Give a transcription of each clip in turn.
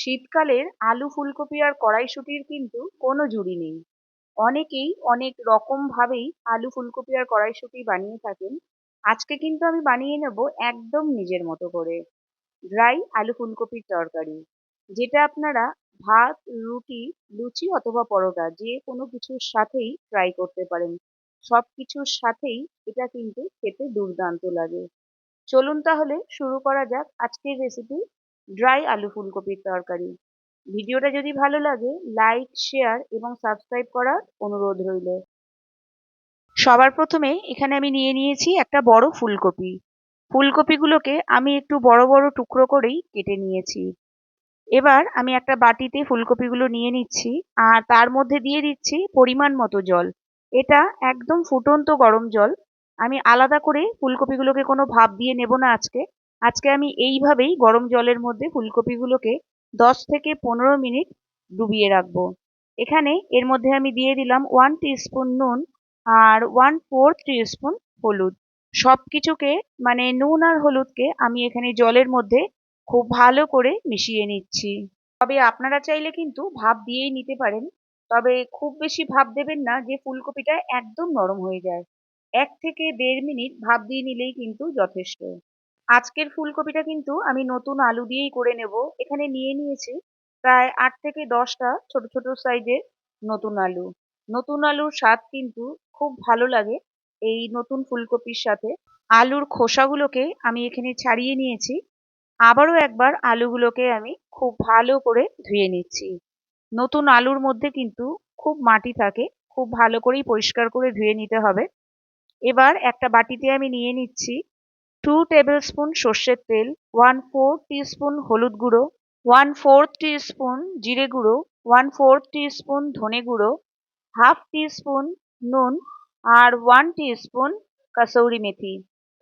শীতকালের আলু ফুলকপি আর কড়াইশুঁটির কিন্তু কোনো জুড়ি নেই। অনেকেই অনেক রকম ভাবেই আলু ফুলকপি আর কড়াইশুঁটি বানিয়ে থাকেন। আজকে কিন্তু আমি বানিয়ে নেব একদম নিজের মতো করে ড্রাই আলু ফুলকপির তরকারি, যেটা আপনারা ভাত, রুটি, লুচি অথবা পরোটা যে কোনো কিছুর সাথেই ট্রাই করতে পারেন। সব কিছুর সাথেই এটা কিন্তু খেতে দুর্দান্ত লাগে। চলুন তাহলে শুরু করা যাক আজকের রেসিপি ড্রাই আলু ফুলকপির তরকারি। ভিডিওটা যদি ভালো লাগে লাইক শেয়ার এবং সাবস্ক্রাইব করার অনুরোধ রইল। সবার প্রথমে এখানে আমি নিয়ে নিয়েছি একটা বড় ফুলকপি। ফুলকপিগুলোকে আমি একটু বড় বড় টুকরো করেই কেটে নিয়েছি। এবার আমি একটা বাটিতে ফুলকপিগুলো নিয়ে নিচ্ছি আর তার মধ্যে দিয়ে দিচ্ছি পরিমাণ মতো জল। এটা একদম ফুটন্ত গরম জল। আমি আলাদা করে ফুলকপিগুলোকে কোনো ভাপ দিয়ে নেব না আজকে। আজকে আমি এইভাবেই গরম জলের মধ্যে ফুলকপিগুলোকে দশ থেকে পনেরো মিনিট ডুবিয়ে রাখব। এখানে এর মধ্যে আমি দিয়ে দিলাম ওয়ান স্পুন নুন আর ওয়ান ফোর স্পুন হলুদ। সব কিছুকে মানে নুন আর হলুদকে আমি এখানে জলের মধ্যে খুব ভালো করে মিশিয়ে নিচ্ছি। তবে আপনারা চাইলে কিন্তু ভাপ দিয়েই নিতে পারেন, তবে খুব বেশি ভাপ দেবেন না যে ফুলকপিটা একদম নরম হয়ে যায়। এক থেকে দেড় মিনিট ভাপ দিয়ে নিলেই কিন্তু যথেষ্ট। আজকের ফুলকপিটা কিন্তু আমি নতুন আলু দিয়েই করে নেব। এখানে নিয়ে নিয়েছি প্রায় আট থেকে দশটা ছোট ছোট সাইজের নতুন আলু। নতুন আলুর স্বাদ কিন্তু খুব ভালো লাগে এই নতুন ফুলকপির সাথে। আলুর খোসাগুলোকে আমি এখানে ছাড়িয়ে নিয়েছি। আবারও একবার আলুগুলোকে আমি খুব ভালো করে ধুয়ে নিচ্ছি। নতুন আলুর মধ্যে কিন্তু খুব মাটি থাকে, খুব ভালো করেই পরিষ্কার করে ধুয়ে নিতে হবে। এবার একটা বাটিতে আমি নিয়ে নিচ্ছি টু টেবিল স্পুন সর্ষের তেল ওয়ান ফোর স্পুন হলুদ গুঁড়ো ওয়ান ফোর্থ স্পুন জিরে গুঁড়ো ওয়ান ফোর্থ স্পুন ধনে গুঁড়ো হাফ স্পুন নুন আর ওয়ান স্পুন কাসৌরি মেথি।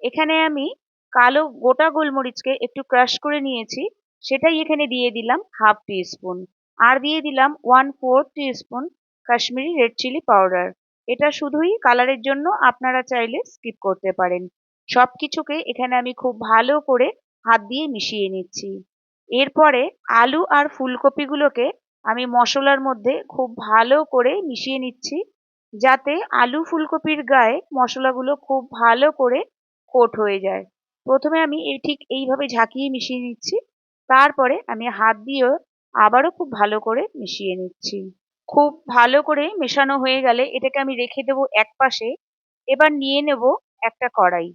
এখানে আমি কালো গোটা গোলমরিচকে একটু ক্রাশ করে নিয়েছি, সেটাই এখানে দিয়ে দিলাম হাফ স্পুন আর দিয়ে দিলাম one fourth spoon Kashmiri red chilli powder এটা শুধুই কালারের জন্য আপনারা চাইলে স্কিপ করতে পারেন। সব কিছুকে এখানে আমি খুব ভালো করে হাত দিয়ে মিশিয়ে নিচ্ছি। এরপরে আলু আর ফুলকপিগুলোকে আমি মশলার মধ্যে খুব ভালো করে মিশিয়ে নিচ্ছি, যাতে আলু ফুলকপির গায়ে মশলাগুলো খুব ভালো করে কোট হয়ে যায়। প্রথমে আমি এই ঠিক এইভাবে ঝাঁকিয়ে মিশিয়ে নিচ্ছি, তারপরে আমি হাত দিয়েও আবারও খুব ভালো করে মিশিয়ে নিচ্ছি। খুব ভালো করে মেশানো হয়ে গেলে এটাকে আমি রেখে দেবো এক পাশে এবার নিয়ে নেব একটা কড়াই।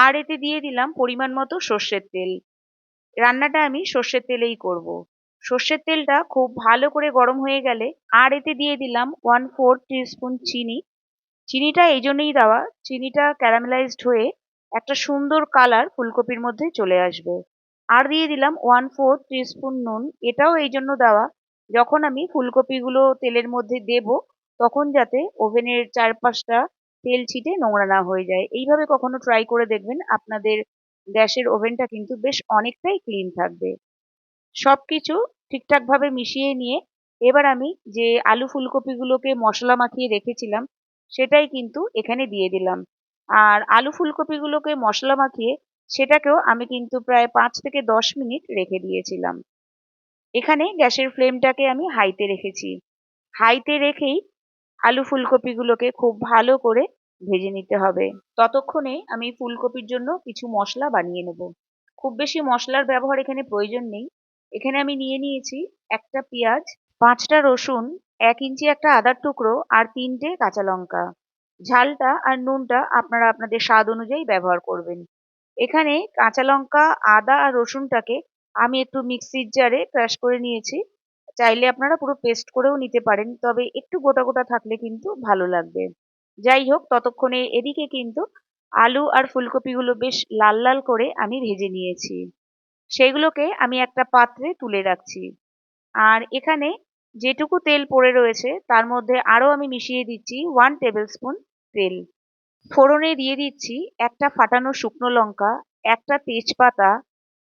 আর এতে দিয়ে দিলাম পরিমাণ মতো সর্ষের তেল। রান্নাটা আমি সর্ষের তেলেই করব। সর্ষের তেলটা খুব ভালো করে গরম হয়ে গেলে আর এতে দিয়ে দিলাম ওয়ান ফোর স্পুন চিনি। চিনিটা এই জন্যই দেওয়া, চিনিটা ক্যারামেলাইজড হয়ে একটা সুন্দর কালার ফুলকপির মধ্যে চলে আসবে। আর দিয়ে দিলাম ওয়ান ফোর স্পুন নুন। এটাও এই জন্য দেওয়া, যখন আমি ফুলকপিগুলো তেলের মধ্যে দেব, তখন যাতে ওভেনের চারপাশটা তেল ছিটে নোংরা না হয়ে যায়। এইভাবে কখনো ট্রাই করে দেখবেন আপনাদের গ্যাসের ওভেনটা কিন্তু বেশ অনেকটাই ক্লিন থাকবে। সব কিছু ঠিকঠাকভাবে মিশিয়ে নিয়ে এবার আমি যে আলু ফুলকপিগুলোকে মশলা মাখিয়ে রেখেছিলাম, সেটাই কিন্তু এখানে দিয়ে দিলাম। আর আলু ফুলকপিগুলোকে মশলা মাখিয়ে সেটাকেও আমি কিন্তু প্রায় পাঁচ থেকে দশ মিনিট রেখে দিয়েছিলাম। এখানে গ্যাসের ফ্লেমটাকে আমি হাইতে রেখেছি। হাইতে রেখেই আলু ফুলকপিগুলোকে খুব ভালো করে ভেজে নিতে হবে। ততক্ষণে আমি ফুলকপির জন্য কিছু মশলা বানিয়ে নেব। খুব বেশি মশলার ব্যবহার এখানে প্রয়োজন নেই। এখানে আমি নিয়ে নিয়েছি একটা পেঁয়াজ, পাঁচটা রসুন, এক ইঞ্চি একটা আদার টুকরো আর তিনটে কাঁচা লঙ্কা। ঝালটা আর নুনটা আপনারা আপনাদের স্বাদ অনুযায়ী ব্যবহার করবেন। এখানে কাঁচা লঙ্কা, আদা আর রসুনটাকে আমি একটু মিক্সির জারে ক্রাশ করে নিয়েছি। চাইলে আপনারা পুরো পেস্ট করেও নিতে পারেন, তবে একটু গোটা গোটা থাকলে কিন্তু ভালো লাগবে। যাই হোক, ততক্ষণে এদিকে কিন্তু আলু আর ফুলকপিগুলো বেশ লাল লাল করে আমি ভেজে নিয়েছি। সেগুলোকে আমি একটা পাত্রে তুলে রাখছি। আর এখানে যেটুকু তেল পড়ে রয়েছে, তার মধ্যে আরও আমি মিশিয়ে দিচ্ছি ওয়ান টেবিল স্পুন তেল। ফোড়নে দিয়ে দিচ্ছি একটা ফাটানো শুকনো লঙ্কা, একটা তেজপাতা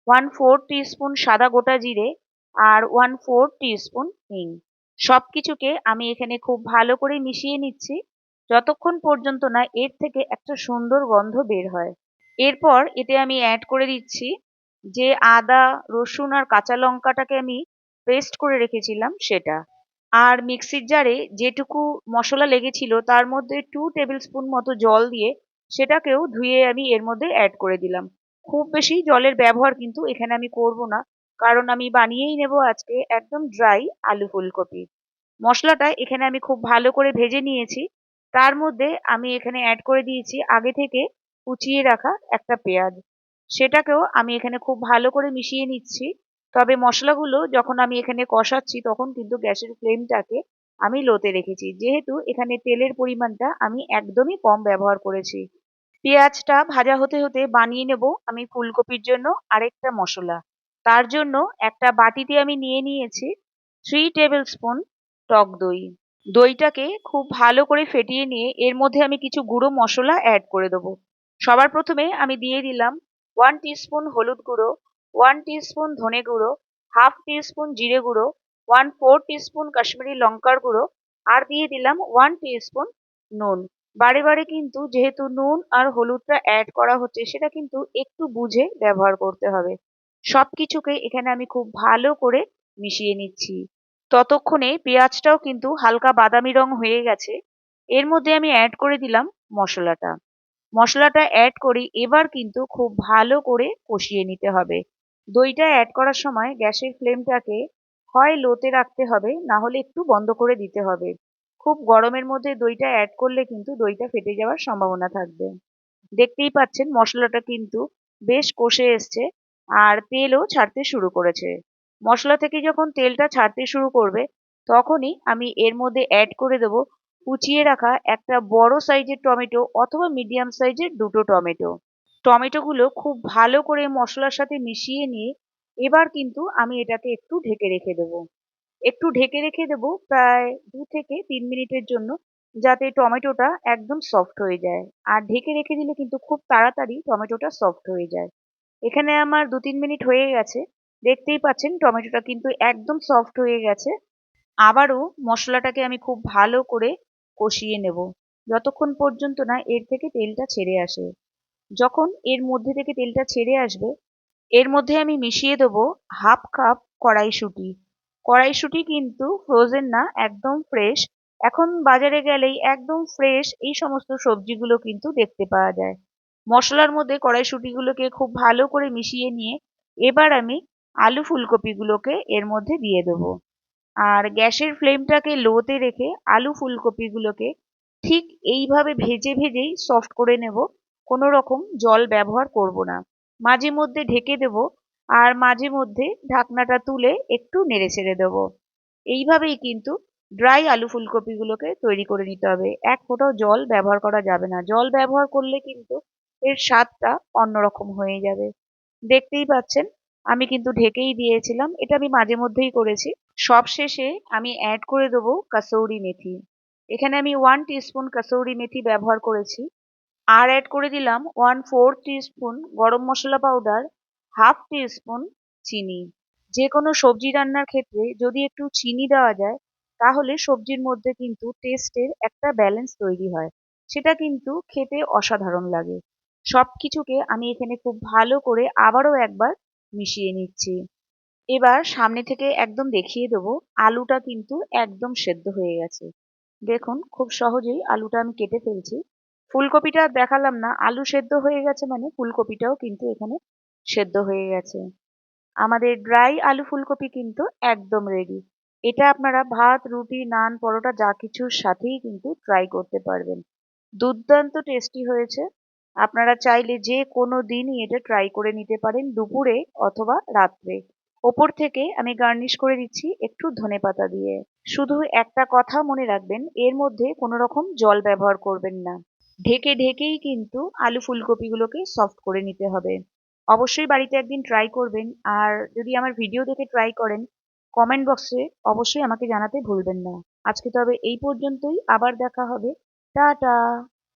ওয়ান ফোর স্পুন সাদা গোটা জিরে আর ওয়ান ফোর স্পুন হিং সব কিছুকে আমি এখানে খুব ভালো করে মিশিয়ে নিচ্ছি। যতক্ষণ পর্যন্ত না এর থেকে একটা সুন্দর গন্ধ বের হয়। এরপর এতে আমি অ্যাড করে দিচ্ছি যে আদা, রসুন আর কাঁচা লঙ্কাটাকে আমি পেস্ট করে রেখেছিলাম সেটা। আর মিক্সির জারে যেটুকু মশলা লেগেছিল তার মধ্যে টু টেবিল স্পুন মতো জল দিয়ে সেটাকেও ধুয়ে আমি এর মধ্যে অ্যাড করে দিলাম। খুব বেশি জলের ব্যবহার কিন্তু এখানে আমি করব না। কারণ আমি বানিয়েই নেব আজকে একদম ড্রাই আলু ফুলকপি। মশলাটা এখানে আমি খুব ভালো করে ভেজে নিয়েছি। তার মধ্যে আমি এখানে অ্যাড করে দিয়েছি আগে থেকে কুচিয়ে রাখা একটা পেঁয়াজ। সেটাকেও আমি এখানে খুব ভালো করে মিশিয়ে নিচ্ছি। তবে মশলাগুলো যখন আমি এখানে কষাচ্ছি তখন কিন্তু গ্যাসের ফ্লেমটাকে আমি লোতে রেখেছি। যেহেতু এখানে তেলের পরিমাণটা আমি একদমই কম ব্যবহার করেছি। পেঁয়াজটা ভাজা হতে হতে বানিয়ে নেব আমি ফুলকপির জন্য আরেকটা মশলা। তার জন্য একটা বাটিতে আমি নিয়ে নিয়েছি থ্রি টেবিল স্পুন টক দই। দইটাকে খুব ভালো করে ফেটিয়ে নিয়ে এর মধ্যে আমি কিছু গুঁড়ো মশলা অ্যাড করে দেবো। সবার প্রথমে আমি দিয়ে দিলাম ওয়ান টিস্পুন হলুদ গুঁড়ো ওয়ান টিস্পুন ধনে গুঁড়ো হাফ টিস্পুন জিরে গুঁড়ো ওয়ান ফোর টিস্পুন কাশ্মীরি লঙ্কার গুঁড়ো আর দিয়ে দিলাম ওয়ান টিস্পুন নুন। বারে বারে কিন্তু যেহেতু নুন আর হলুদটা অ্যাড করা হচ্ছে সেটা কিন্তু একটু বুঝে ব্যবহার করতে হবে। সব কিছুকে এখানে আমি খুব ভালো করে মিশিয়ে নিচ্ছি। ততক্ষণে পেঁয়াজটাও কিন্তু হালকা বাদামি রং হয়ে গেছে। এর মধ্যে আমি অ্যাড করে দিলাম মশলাটা। মশলাটা অ্যাড করি এবার কিন্তু খুব ভালো করে কষিয়ে নিতে হবে। দইটা অ্যাড করার সময় গ্যাসের ফ্লেমটাকে হয় লোতে রাখতে হবে, না হলে একটু বন্ধ করে দিতে হবে। খুব গরমের মধ্যে দইটা অ্যাড করলে কিন্তু দইটা ফেটে যাওয়ার সম্ভাবনা থাকবে। দেখতেই পাচ্ছেন মশলাটা কিন্তু বেশ কষে এসছে। আর তেলও ছাড়তে শুরু করেছে। মশলা থেকে যখন তেলটা ছাড়তে শুরু করবে, তখনই আমি এর মধ্যে অ্যাড করে দেবো কুচিয়ে রাখা একটা বড় সাইজের টমেটো অথবা মিডিয়াম সাইজের দুটো টমেটো। টমেটোগুলো খুব ভালো করে মশলার সাথে মিশিয়ে নিয়ে এবার কিন্তু আমি এটাকে একটু ঢেকে রেখে দেবো। একটু ঢেকে রেখে দেবো প্রায় দু থেকে তিন মিনিটের জন্য যাতে টমেটোটা একদম সফট হয়ে যায়। আর ঢেকে রেখে দিলে কিন্তু খুব তাড়াতাড়ি টমেটোটা সফট হয়ে যায়। এখানে আমার দু তিন মিনিট হয়ে গেছে। দেখতেই পাচ্ছেন, টমেটোটা কিন্তু একদম সফট হয়ে গেছে। আবারও মশলাটাকে আমি খুব ভালো করে কষিয়ে নেব। যতক্ষণ পর্যন্ত না এর থেকে তেলটা ছেড়ে আসে। যখন এর মধ্যে থেকে তেলটা ছেড়ে আসবে, এর মধ্যে আমি মিশিয়ে দেবো হাফ কাপ কড়াইশুঁটি। কড়াইশুঁটি কিন্তু ফ্রোজেন না, একদম ফ্রেশ এখন বাজারে গেলেই একদম ফ্রেশ এই সমস্ত সবজিগুলো কিন্তু দেখতে পাওয়া যায়। মশলার মধ্যে কড়াইশুঁটিগুলোকে খুব ভালো করে মিশিয়ে নিয়ে এবার আমি আলু ফুলকপিগুলোকে এর মধ্যে দিয়ে দেবো। আর গ্যাসের ফ্লেমটাকে লোতে রেখে আলু ফুলকপিগুলোকে ঠিক এইভাবে ভেজে ভেজেই সফট করে নেব। কোনো রকম জল ব্যবহার করব না। মাঝে মধ্যে ঢেকে দেব আর মাঝে মধ্যে ঢাকনাটা তুলে একটু নেড়ে ছেড়ে দেবো। এইভাবেই কিন্তু ড্রাই আলু ফুলকপিগুলোকে তৈরি করে নিতে হবে। এক ফোঁটাও জল ব্যবহার করা যাবে না। জল ব্যবহার করলে কিন্তু এর স্বাদটা অন্যরকম হয়ে যাবে। দেখতেই পাচ্ছেন, আমি কিন্তু ঢেকেই দিয়েছিলাম। এটা আমি মাঝে মধ্যেই করেছি। সব শেষে আমি অ্যাড করে দেবো কাসৌরি মেথি। এখানে আমি ওয়ান টিস্পুন কাসৌরি মেথি ব্যবহার করেছি। আর অ্যাড করে দিলাম ওয়ান ফোর টিস্পুন গরম মশলা পাউডার হাফ টিস্পুন চিনি। যে কোনো সবজি রান্নার ক্ষেত্রে যদি একটু চিনি দেওয়া যায়, তাহলে সবজির মধ্যে কিন্তু টেস্টের একটা ব্যালেন্স তৈরি হয়। সেটা কিন্তু খেতে অসাধারণ লাগে। সব কিছুকে আমি এখানে খুব ভালো করে আবারও একবার মিশিয়ে নিচ্ছি। এবার সামনে থেকে একদম দেখিয়ে দেবো, আলুটা কিন্তু একদম সেদ্ধ হয়ে গেছে। দেখুন, খুব সহজেই আলুটা আমি কেটে ফেলছি। ফুলকপিটা দেখালাম না, আলু সেদ্ধ হয়ে গেছে মানে ফুলকপিটাও কিন্তু এখানে সেদ্ধ হয়ে গেছে। আমাদের ড্রাই আলু ফুলকপি কিন্তু একদম রেডি এটা আপনারা ভাত, রুটি, নান, পরোটা যা কিছুর সাথেই কিন্তু ট্রাই করতে পারবেন। দুর্দান্ত টেস্টি হয়েছে। আপনারা চাইলে যে কোনো দিনই এটা ট্রাই করে নিতে পারেন, দুপুরে অথবা রাত্রে। ওপর থেকে আমি গার্নিশ করে দিচ্ছি একটু ধনে পাতা দিয়ে। শুধু একটা কথা মনে রাখবেন, এর মধ্যে কোনো রকম জল ব্যবহার করবেন না। ঢেকে ঢেকেই কিন্তু আলু ফুলকপিগুলোকে সফট করে নিতে হবে। অবশ্যই বাড়িতে একদিন ট্রাই করবেন, আর যদি আমার ভিডিও দেখে ট্রাই করেন কমেন্ট বক্সে অবশ্যই আমাকে জানাতে ভুলবেন না। আজকে তবে এই পর্যন্তই, আবার দেখা হবে। টাটা!